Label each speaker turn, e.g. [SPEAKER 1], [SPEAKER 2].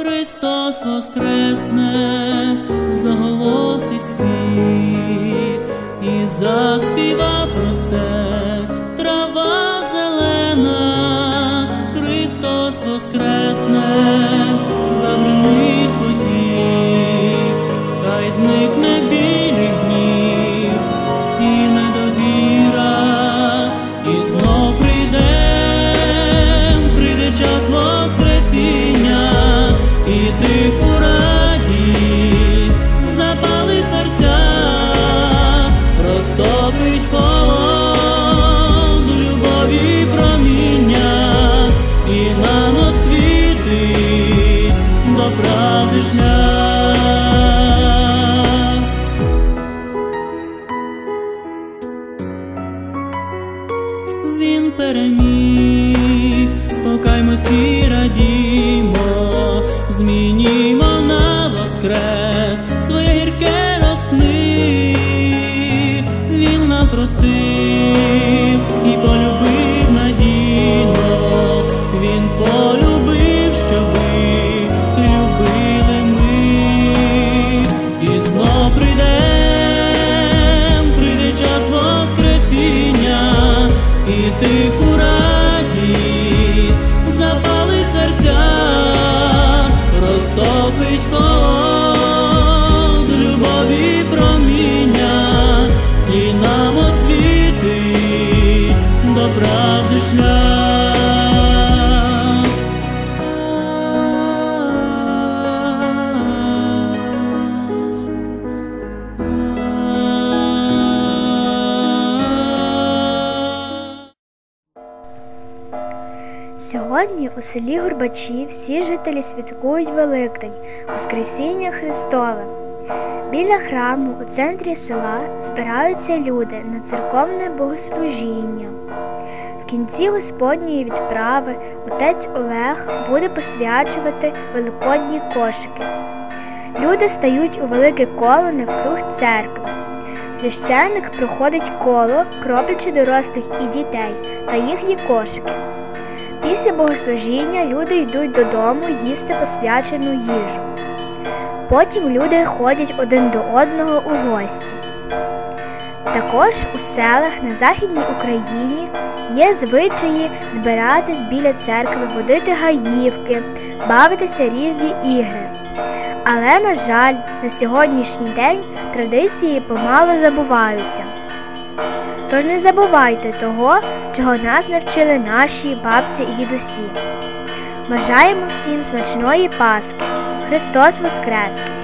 [SPEAKER 1] Христос воскресне, заголосить світ і заспіва про це трава зелена, Христос воскресне, забринить see
[SPEAKER 2] Сьогодні у селі Горбачі всі жителі святкують Великдень, Воскресіння Христове. Біля храму у центрі села збираються люди на церковне богослужіння. В кінці Господньої відправи отець Олег буде посвячувати великодні кошики. Люди стають у велике коло навкруг церкви. Священник проходить коло, кроплячи дорослих і дітей та їхні кошики. Після богослужіння люди йдуть додому їсти посвячену їжу. Потім люди ходять один до одного у гості. Також у селах на Західній Україні є звичаї збиратись біля церкви, водити гаївки, бавитися різні ігри. Але, на жаль, на сьогоднішній день традиції помало забуваються. Тож не забувайте того, чого нас навчили наші бабці і дідусі. Бажаємо всім смачної Пасхи! Христос Воскрес!